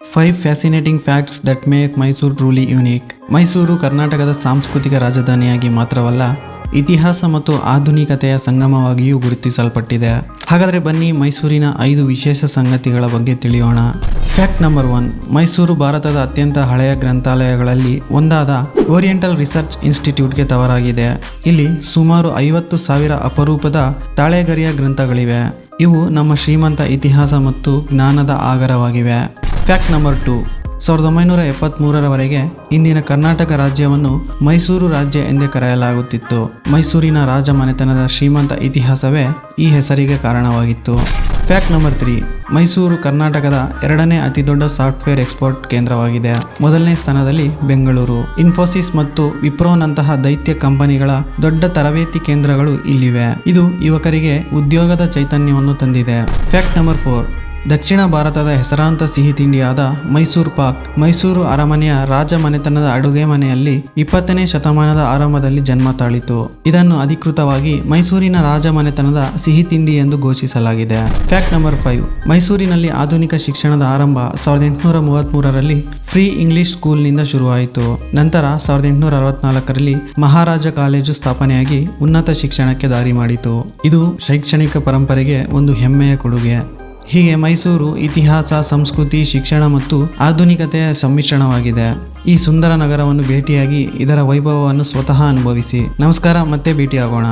Five fascinating facts that make Mysuru truly unique Mysuru ಕರ್ನಾಟಕದ ಸಾಂಸ್ಕೃತಿಕ ರಾಜಧಾನಿಯಾಗಿ ಮಾತ್ರವಲ್ಲ, ಇತಿಹಾಸ ಮತ್ತು ಆಧುನಿಕತೆಯ ಸಂಗಮವಾಗಿಯೂ ಗುರುತಿಸಲ್ಪಟ್ಟಿದೆ. ಹಾಗಾದರೆ ಬನ್ನಿ ಮೈಸೂರಿನ ಐದು ವಿಶೇಷ ಸಂಗತಿಗಳ ಬಗ್ಗೆ ತಿಳಿಯೋಣ. ಫ್ಯಾಕ್ಟ್ ನಂಬರ್ ಒನ್ ಮೈಸೂರು ಭಾರತದ ಅತ್ಯಂತ ಹಳೆಯ ಗ್ರಂಥಾಲಯಗಳಲ್ಲಿ ಒಂದಾದ ಓರಿಯೆಂಟಲ್ ರಿಸರ್ಚ್ ಇನ್ಸ್ಟಿಟ್ಯೂಟ್ಗೆ ತವರಾಗಿದೆ. ಇಲ್ಲಿ ಸುಮಾರು ಐವತ್ತು ಸಾವಿರ ಅಪರೂಪದ ತಾಳೆಗರಿಯ ಗ್ರಂಥಗಳಿವೆ. ಇವು ನಮ್ಮ ಶ್ರೀಮಂತ ಇತಿಹಾಸ ಮತ್ತು ಜ್ಞಾನದ ಆಗರವಾಗಿವೆ. ಫ್ಯಾಕ್ಟ್ ನಂಬರ್ ಟು ಸಾವಿರದ ಒಂಬೈನೂರ ಎಪ್ಪತ್ತ್ಮೂರರವರೆಗೆ ಇಂದಿನ ಕರ್ನಾಟಕ ರಾಜ್ಯವನ್ನು ಮೈಸೂರು ರಾಜ್ಯ ಎಂದೇ ಕರೆಯಲಾಗುತ್ತಿತ್ತು. ಮೈಸೂರಿನ ರಾಜಮನೆತನದ ಶ್ರೀಮಂತ ಇತಿಹಾಸವೇ ಈ ಹೆಸರಿಗೆ ಕಾರಣವಾಗಿತ್ತು. ಫ್ಯಾಕ್ಟ್ ನಂಬರ್ ತ್ರೀ ಮೈಸೂರು ಕರ್ನಾಟಕದ ಎರಡನೇ ಅತಿದೊಡ್ಡ ಸಾಫ್ಟ್ವೇರ್ ಎಕ್ಸ್ಪೋರ್ಟ್ ಕೇಂದ್ರವಾಗಿದೆ. ಮೊದಲನೇ ಸ್ಥಾನದಲ್ಲಿ ಬೆಂಗಳೂರು. ಇನ್ಫೋಸಿಸ್ ಮತ್ತು ವಿಪ್ರೋನಂತಹ ದೈತ್ಯ ಕಂಪನಿಗಳ ದೊಡ್ಡ ತರಬೇತಿ ಕೇಂದ್ರಗಳು ಇಲ್ಲಿವೆ. ಇದು ಯುವಕರಿಗೆ ಉದ್ಯೋಗದ ಚೈತನ್ಯವನ್ನು ತಂದಿದೆ. ಫ್ಯಾಕ್ಟ್ ನಂಬರ್ ಫೋರ್ ದಕ್ಷಿಣ ಭಾರತದ ಹೆಸರಾಂತ ಸಿಹಿ ತಿಂಡಿಯಾದ ಮೈಸೂರು ಪಾಕ್. ಮೈಸೂರು ಅರಮನೆಯ ರಾಜ ಮನೆತನದ ಅಡುಗೆ ಮನೆಯಲ್ಲಿ ಇಪ್ಪತ್ತನೇ ಶತಮಾನದ ಆರಂಭದಲ್ಲಿ ಜನ್ಮ ತಾಳಿತು. ಇದನ್ನು ಅಧಿಕೃತವಾಗಿ ಮೈಸೂರಿನ ರಾಜ ಮನೆತನದ ಸಿಹಿ ತಿಂಡಿ ಎಂದು ಘೋಷಿಸಲಾಗಿದೆ. Fact number five. ಮೈಸೂರಿನಲ್ಲಿ ಆಧುನಿಕ ಶಿಕ್ಷಣದ ಆರಂಭ ಸಾವಿರದ ಎಂಟುನೂರ ಮೂವತ್ತ್ಮೂರರಲ್ಲಿ ಫ್ರೀ ಇಂಗ್ಲಿಷ್ ಸ್ಕೂಲ್ನಿಂದ ಶುರುವಾಯಿತು. ನಂತರ ಸಾವಿರದ ಎಂಟುನೂರ ಅರವತ್ನಾಲ್ಕರಲ್ಲಿ ಮಹಾರಾಜ ಕಾಲೇಜು ಸ್ಥಾಪನೆಯಾಗಿ ಉನ್ನತ ಶಿಕ್ಷಣಕ್ಕೆ ದಾರಿ ಮಾಡಿತು. ಇದು ಶೈಕ್ಷಣಿಕ ಪರಂಪರೆಗೆ ಒಂದು ಹೆಮ್ಮೆಯ ಕೊಡುಗೆ. ಹೀಗೆ ಮೈಸೂರು ಇತಿಹಾಸ, ಸಂಸ್ಕೃತಿ, ಶಿಕ್ಷಣ ಮತ್ತು ಆಧುನಿಕತೆಯ ಸಮ್ಮಿಶ್ರಣವಾಗಿದೆ. ಈ ಸುಂದರ ನಗರವನ್ನು ಭೇಟಿಯಾಗಿ ಇದರ ವೈಭವವನ್ನು ಸ್ವತಃ ಅನುಭವಿಸಿ. ನಮಸ್ಕಾರ, ಮತ್ತೆ ಭೇಟಿಯಾಗೋಣ.